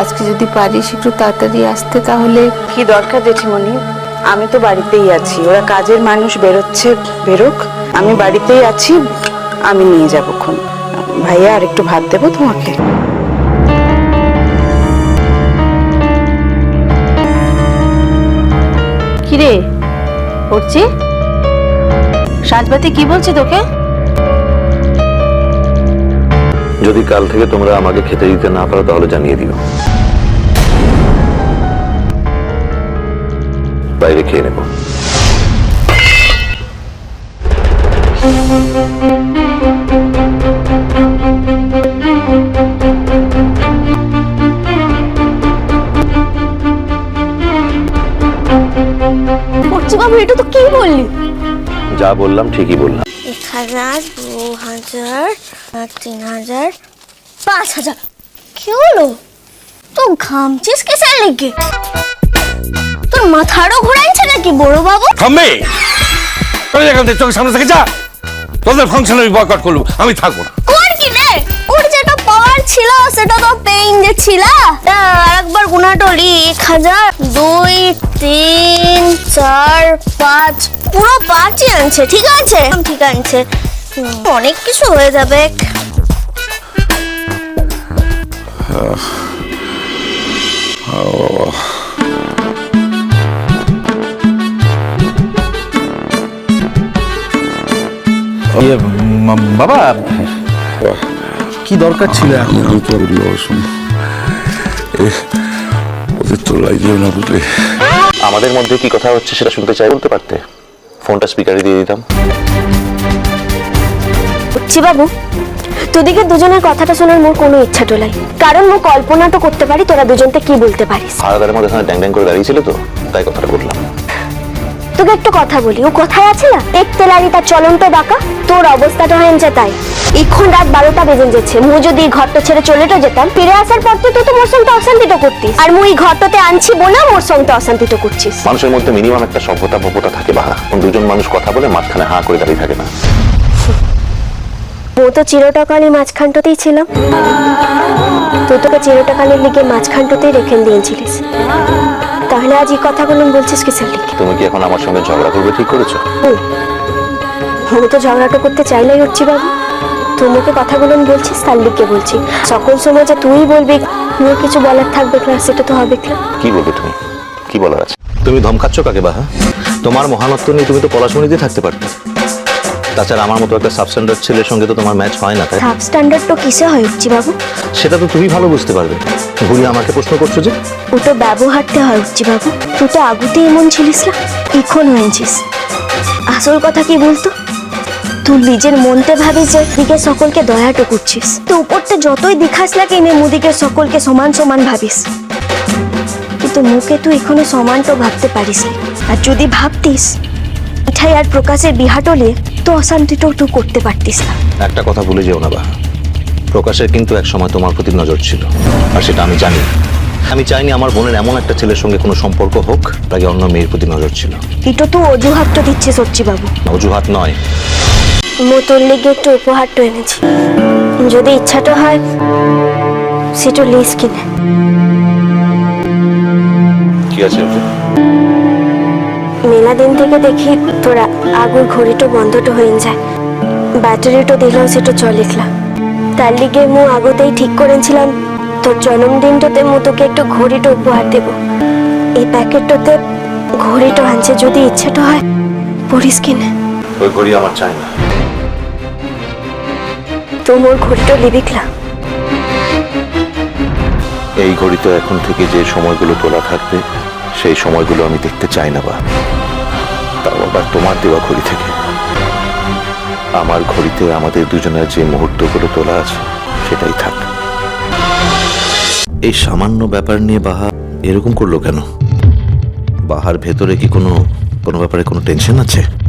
আজকে যদি পারিস একটু তাড়াতাড়ি আসতে তাহলে। কি দরকার জেঠিমণি? আমি তো বাড়িতেই আছি। ওরা কাজের মানুষ বেরোচ্ছে বেরোক। আমি বাড়িতেই আছি আমি নিয়ে যাব খন ভাইয়া আর একটু ভাত দেবো তোমাকে? কিরে করছি সাজবাতি কি বলছে তোকে? যদি কাল থেকে তোমরা আমাকে খেতে দিতে না পারো তাহলে জানিয়ে দিও। বাইরে খেয়ে নেব। করছি বাবু এটা তো কি বললি? যা বললাম ঠিকই বললাম। হাজার দু হাজার আর তিন হাজার পাঁচ হাজার। কি হলো? তো ঘামছিস কিসের লেগে? তোর মাথারও ঘোরাইছে নাকি বড় বাবু? থামবে। চলে যেখান থেকে চোখের সামনে থেকে যা। তোদের ফাংশন আমি বয়কট করলু আমি থাকব না। কোন কি রে? ওর যেটা পাওয়ার ছিল সেটা তো পেইং যে ছিল। তা আরেকবার গুণাটলি এক হাজার দুই তিন চার পাঁচ পুরো পাঁচই আনছে ঠিক আছে? ঠিক আছে। অনেক কিছু হয়ে যাবে। ইয়ে, বাবা! কি দরকার ছিল এখন? আমি ওদের তো না বুঝলে আমাদের মধ্যে কি কথা হচ্ছে সেটা শুনতে চাই। বলতে পারতে? ফোনটা স্পিকারে দিয়ে দিতাম। বুঝছি বাবু। তোদিকে দুজনের কথাটা শোনার মোর কোনো ইচ্ছা টোলাই কারণ মো কল্পনা তো করতে পারি তোরা দুজনতে কি বলতে পারিস। আলাদার মধ্যে ড্যাং ড্যাং করে দাঁড়িয়েছিল তো তাই কথাটা বললাম। তোকে একটু কথা বলি ও কোথায় আছে না? লাগি তার চলন্ত বাঁকা। তোর অবস্থাটা হয়েছে তাই। এখন রাত বারোটা বেজে যাচ্ছে। মু যদি এই ঘরটা ছেড়ে চলেটা যেতাম ফিরে আসার পর তো তুই তো মোর সঙ্গে অশান্তিটা করতিস। আর মুই এই ঘরটাতে আনছি বলে মোর সঙ্গে অশান্তিটা করছিস। মানুষের মধ্যে মিনিমাম একটা সভ্যতা ভব্যতা থাকে বাহা কোন দুজন মানুষ কথা বলে মাঝখানে হাঁ করে দাঁড়িয়ে থাকে না। ও তো চিরটাকালই মাঝখানটাতেই ছিলাম তুই তোকে চিরটাকালের লিগে মাঝখানটাতেই রেখে দিয়েছিলিস। তাহলে আজ এই কথাগুলো বলছিস কিসের লিগে? তুমি কি এখন আমার সঙ্গে ঝগড়া করবে ঠিক করেছ? আমি তো ঝগড়াটা করতে চাইলেই উঠছি বাবু। তোমাকে কথাগুলো বলছিস তার লিগে বলছি। সকল সময় যে তুই বলবি মোর কিছু বলার থাকবে না সেটা তো হবে না? কি বলবে তুমি? কি বলার আছে? তুমি ধমকাচ্ছ কাকে বাহা তোমার মহানত্ব নিয়ে তুমি তো পলাশমণিতে থাকতে পারতে। তাছাড়া আমার মতো একটা সাবস্ট্যান্ডার্ড ছেলের সঙ্গে তো তোমার ম্যাচ হয় না তাই সাব স্ট্যান্ডার্ড তো কিসে হয় উঠছি বাবু? সেটা তো তুমি ভালো বুঝতে পারবে। ঘুরিয়ে আমাকে প্রশ্ন করছ যে? ও তো ব্যবহারতে হয় উঠছি বাবু। তুই তো আগুতে এমন ছিলিস না? এখন হয়েছিস। আসল কথা কি বলতো? তুই নিজের মনতে ভাবিস যে দিকে সকলকে দয়াটা করছিস। তো উপরতে যতই দেখাস না কেনে মুদিকে সকলকে সমান সমান ভাবিস। কিন্তু মুখে তুই এখনও সমানটা ভাবতে পারিস আর যদি ভাবতিস, মিঠাই আর প্রকাশের বিহাটলে তো অশান্তিটাও তুই করতে পারতিস না। একটা কথা ভুলে যেও না, বাহা। প্রকাশের কিন্তু এক সময় তোমার প্রতি নজর ছিল। আর সেটা আমি জানি। আমি চাইনি আমার বোনের এমন একটা ছেলের সঙ্গে কোনো সম্পর্ক হোক তাকে অন্য মেয়ের প্রতি নজর ছিল। এটা তো অজুহাতটা দিচ্ছে হচ্ছি বাবু। অজুহাত নয়। লেগে একটু উপহারটা এনেছি। যদি ইচ্ছাটা হয় সেটা লিস কিনে। কি আছে? মেলা দিন থেকে দেখি তোরা আগুর ঘড়িটা বন্ধটা হয়ে যায়। ব্যাটারিটা দিলাম সেটা চলিখলা তার লিগে মু আগতেই ঠিক করেছিলাম তোর জন্মদিনটাতে মু তোকে একটু ঘড়িটা উপহার দেব। এই প্যাকেটটাতে ঘড়িটা আনছে যদি ইচ্ছাটা হয় পড়িস কিনে। ওই ঘড়ি আমার চাই না। তো মোর ঘড়িটা লিবিকলা এই ঘড়িতে এখন থেকে যে সময়গুলো তোলা থাকবে সেই সময়গুলো আমি দেখতে চাই না বা। তাও আবার তোমার দেওয়া ঘড়ি থেকে। আমার ঘড়িতে আমাদের দুজনের যে মুহূর্তগুলো তোলা আছে সেটাই থাক। এই সামান্য ব্যাপার নিয়ে বাহা এরকম করল কেন? বাহার ভেতরে কি কোনো কোনো ব্যাপারে কোনো টেনশন আছে?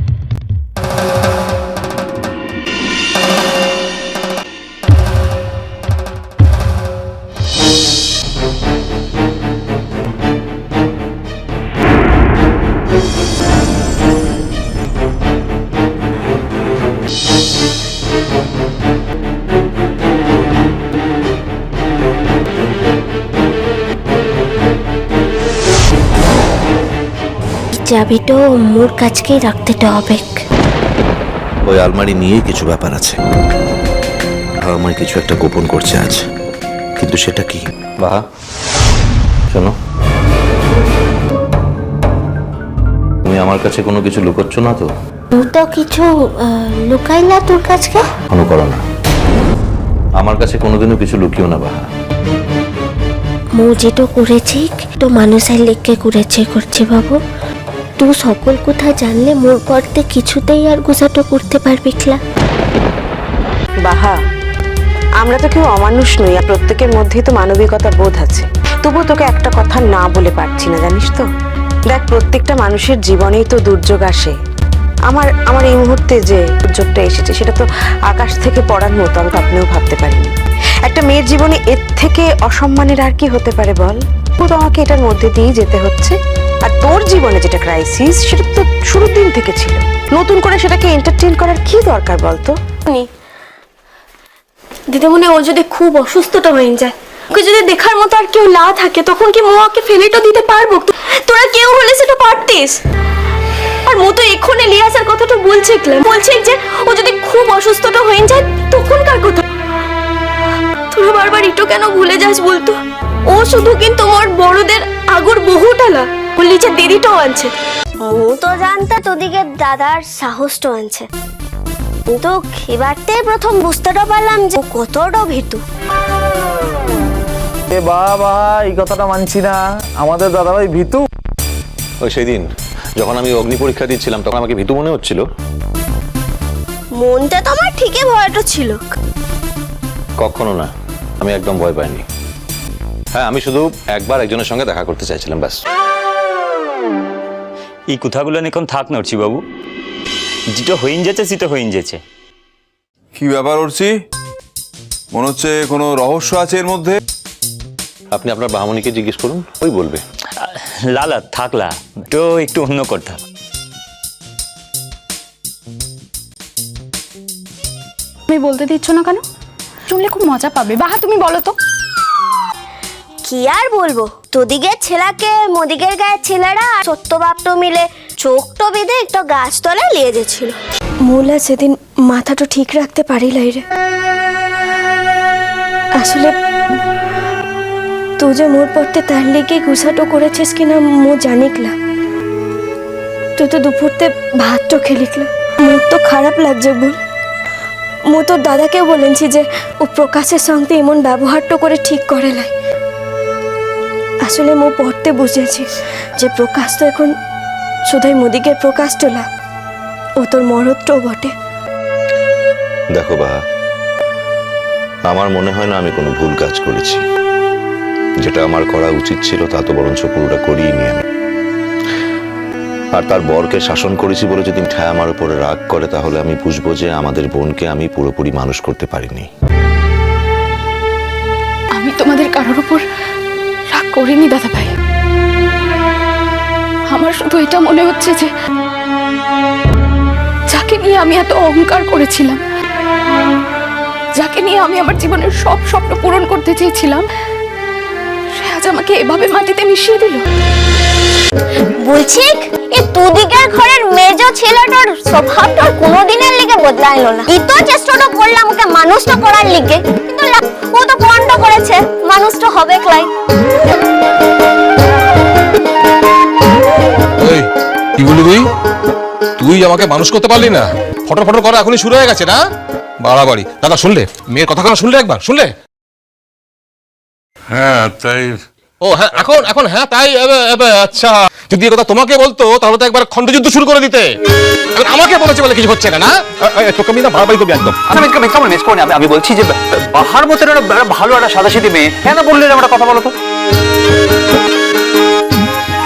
চাবিটো মোর কাছকেই রাখতে হবে। ওই আলমারি নিয়ে কিছু ব্যাপার আছে। আমার কিছু একটা গোপন করছে আজ। কিন্তু সেটা কি? বাহা শোনো। তুমি আমার কাছে কোনো কিছু লুকোচ্ছ না তো? তুই তো কিছু লুকাইলা তোর কাছকে? কোনো করো না। আমার কাছে কোনোদিনও কিছু লুকিও না বাহা মু যেটা করেছি তো মানুষের লেখকে করেছে করছে বাবু। তুই সকল কথা জানলে মোর করতে কিছুতেই আর গুছাটো করতে পারবি ক্লা বাহা আমরা তো কেউ অমানুষ নই আর প্রত্যেকের মধ্যেই তো মানবিকতা বোধ আছে তবু তোকে একটা কথা না বলে পারছি না জানিস তো দেখ প্রত্যেকটা মানুষের জীবনেই তো দুর্যোগ আসে আমার আমার এই মুহূর্তে যে দুর্যোগটা এসেছে, সেটা তো আকাশ থেকে পড়ার মতো, আমি স্বপ্নেও ভাবতে পারিনি। একটা মেয়ের জীবনে এর থেকে অসম্মানের আর কি হতে পারে বল? তো আমাকে এটার মধ্যে দিয়েই যেতে হচ্ছে। জীবনে যেটা ক্রাইসিস সেটা তো শুরুর দিন থেকে ছিল। নতুন করে সেটাকে এন্টারটেইন করার কি দরকার বলতো? দিদিমণি, ও যদি খুব অসুস্থটা হয়ে যায়, ওকে যদি দেখার মতো আর কেউ না থাকে, তখন কি মোয়াকে ফেলেটা দিতে পারব? তোরা কেউ হলে সেটা পারতিস। আর মো তো এক্ষুনি লিয়াসার কথাটা বলছে বলছে যে ও যদি খুব অসুস্থটা হয়ে যায়, তখন কার কথা? তোরা বারবার ইটো কেন ভুলে যাস বলতো? ও শুধু কিন্তু মোর বড়দের আগর বহুটালা ওর নিচে দিদিটাও আছে মু তো জানতে তোদিকে দাদার সাহসটা আনছে। কিন্তু এবারতে প্রথম বুঝতেটা পারলাম যে ও কতটা ভীতু। এ বাবা এই কথাটা মানছি না। আমাদের দাদাভাই ভিতু। ওই সেদিন যখন আমি অগ্নি পরীক্ষা দিচ্ছিলাম তখন আমাকে ভীতু মনে হচ্ছিল। মনটা তো আমার ঠিকই ভয়টা ছিল। কখনো না আমি একদম ভয় পাইনি। হ্যাঁ আমি শুধু একবার একজনের সঙ্গে দেখা করতে চাইছিলাম ব্যাস। এই কথাগুলো এখন থাক নড়ছি বাবু। যেটা হইন যাচ্ছে সেটা হইন যাচ্ছে। কি ব্যাপার উঠছি? মনে হচ্ছে কোনো রহস্য আছে এর মধ্যে। আপনি আপনার বাহামণিকে জিজ্ঞেস করুন ওই বলবে। লালা থাকলা তো একটু অন্য কথা। তুমি বলতে দিচ্ছ না কেন? শুনলে খুব মজা পাবে। বাহা তুমি বলো তো। কি আর বলব? তোদিকের ছেলাকে মোদিকের গায়ের ছেলেরা আর সত্যবাপটো মিলে চোখটো বেঁধে একটা গাছতলায় লিয়ে গেছিল। মোলা সেদিন মাথাটা ঠিক রাখতে পারিলাই রে। আসলে তুই যে মোর পড়তে তার লেগে গুছাটো করেছিস কিনা মো জানিকলা তুই তো দুপুরতে ভাতটা খেলিকলা মোর তো খারাপ লাগছে বল মো তোর দাদাকে বলেছি যে ও প্রকাশের সঙ্গে এমন ব্যবহারটা করে ঠিক করে লাই আসলে মো পড়তে বুঝেছি যে প্রকাশ তো এখন শুধুই মোদিকের প্রকাশ তোলা ও তোর মরদটাও বটে। দেখো বাহা আমার মনে হয় না আমি কোনো ভুল কাজ করেছি। যেটা আমার করা উচিত ছিল তা তো বরঞ্চ পুরোটা করিনি আমি। আর তার বরকে শাসন করেছি বলে যদি ঠ্যা আমার উপরে রাগ করে তাহলে আমি বুঝব যে আমাদের বোনকে আমি পুরোপুরি মানুষ করতে পারিনি। আমি তোমাদের কারোর উপর করিনি, দাদা ভাই। আমার শুধু এটা মনে হচ্ছে যে, যাকে নিয়ে আমি এত অহংকার করেছিলাম, যাকে নিয়ে আমি আমার জীবনের সব স্বপ্ন পূরণ করতে চেয়েছিলাম, সে আজ আমাকে এভাবে মাটিতে মিশিয়ে দিল। বলছি, এ তোদিকের ঘরের মেজ ছেলেটার স্বভাবটা কোনোদিনের লিগে বদলাইলো না। ই তো চেষ্টাটা করলাম ওকে মানুষ করার লিগে তো হবে ক্লাই এই কি বলবি তুই? তুই আমাকে মানুষ করতে পারলি না। ফটো ফটো করা এখনই শুরু হয়ে গেছে না? বাড়াবাড়ি। দাদা শুনলে? মেয়ের কথা কেন শুনলে একবার? শুনলে? হ্যাঁ তাই ও হ্যাঁ এখন এখন হ্যাঁ তাই এবে, এবে, আচ্ছা। যদি এ কথা তোমাকে বলতো তাহলে তো একবার খণ্ডযুদ্ধ শুরু করে দিতে। এখন আমাকে বলেছে বলে কিছু হচ্ছে না না? এ, এ, তোকে আমি না বাড়াবাড়ি করবি একদম। আমি কেমন মিস করি আমি বলছি যে বাহার মতো একটা ভালো একটা মেয়ে কেন বললেন আমার কথা বলো তো?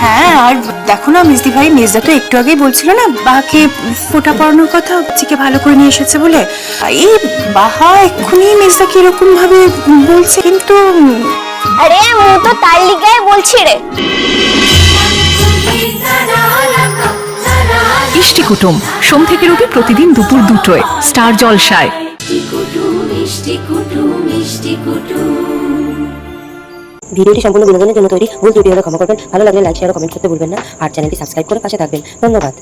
হ্যাঁ আর দেখো না মিসদি ভাই মির্জা তো একটু আগেই বলছিল না বাহাকে ফোটা পড়ানোর কথা চিকে ভালো করে নিয়ে এসেছে বলে। এই বাহা এক্ষুনি মির্জাকে এরকম ভাবে বলছে কিন্তু আরে মু তো তার লিগাই বলছি রে। ইষ্টি কুটুম সোম থেকে রবি প্রতিদিন দুপুর দুটোয় স্টার জলসায়। ভিডিওটি সম্পূর্ণ বিনোদনের জন্য তৈরি ভুল ত্রুটি হলে ক্ষমা করবেন ভালো লাগলে লাইক শেয়ার ও কমেন্ট করতে ভুলবেন না আর চ্যানেলটি সাবস্ক্রাইব করে পাশে থাকবেন। ধন্যবাদ।